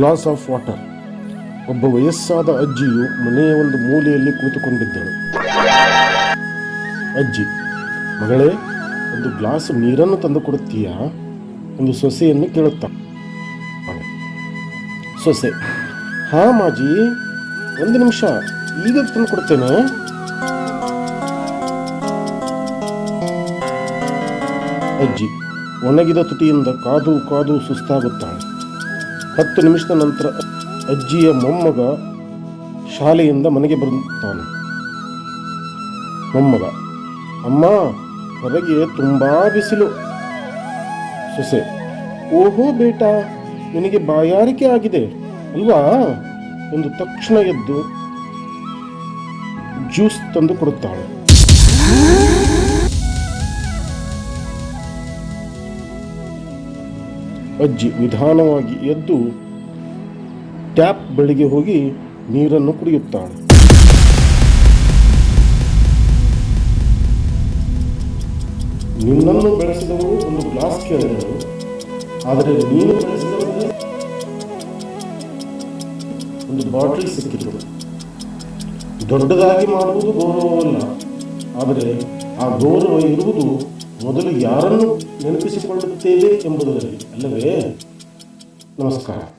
Glass of water ಒಬ್ಬ ವಯಸ್ಸಾದ ಅಜ್ಜಿಯು ಮನೆಯ ಒಂದು ಮೂಲೆಯಲ್ಲಿ ಕುಳಿತುಕೊಂಡಿದ್ದಳು. ಅಜ್ಜಿ, ಮಗಳೇ, ಒಂದು ಗ್ಲಾಸ್ ನೀರನ್ನು ತಂದು ಕೊಡುತ್ತೀಯಾ? ಒಂದು ಸೊಸೆಯನ್ನು ಕೇಳುತ್ತ. ಸೊಸೆ, ಹಾ ಮಾಜಿ, ಒಂದು ನಿಮಿಷ ಈಗ ತಂದು ಕೊಡ್ತೇನೆ ಅಜ್ಜಿ, ಒಣಗಿದ ತುಟಿಯಿಂದ ಕಾದು ಕಾದು ಸುಸ್ತಾಗುತ್ತಾಳೆ. ಹತ್ತು ನಿಮಿಷದ ನಂತರ ಅಜ್ಜಿಯ ಮೊಮ್ಮಗ ಶಾಲೆಯಿಂದ ಮನೆಗೆ ಬರುತ್ತಾನೆ. ಮೊಮ್ಮಗ, ಅಮ್ಮ, ಹೊರಗೆ ತುಂಬಾ ಬಿಸಿಲು. ಸೊಸೆ, ಓಹೋ ಬೇಟಾ, ನಿನಗೆ ಬಾಯಾರಿಕೆ ಆಗಿದೆ ಅಲ್ವಾ? ಎಂದು ತಕ್ಷಣ ಎದ್ದು ಜ್ಯೂಸ್ ತಂದು ಕೊಡುತ್ತಾಳೆ. ಅಜ್ಜಿ ನಿಧಾನವಾಗಿ ಎದ್ದು ಟ್ಯಾಪ್ ಬಳಿಗೆ ಹೋಗಿ ನೀರನ್ನು ಕುಡಿಯುತ್ತಾಳೆ. ನಿನ್ನನ್ನು ಬೆಳೆಸಿದವರು ಒಂದು ಗ್ಲಾಸ್ ಕೇಳಿದರು. ಆದರೆ ನೀನು ಬೆಳೆಸಿದವರಿಗೆ ಒಂದು ಬಾಟಲ್ ಸಿಕ್ಕಿತು. ದೊಡ್ಡದಾಗಿ ಮಾಡುವುದು ಗೌರವವಲ್ಲ. ಆದರೆ ಆ ಗೌರವ ಇರುವುದು ಮೊದಲು ಯಾರನ್ನು ನೆನಪಿಸಿಕೊಳ್ಳುತ್ತೇವೆ ಎಂಬುದರಲ್ಲಿ ಅಲ್ಲವೇ? ನಮಸ್ಕಾರ.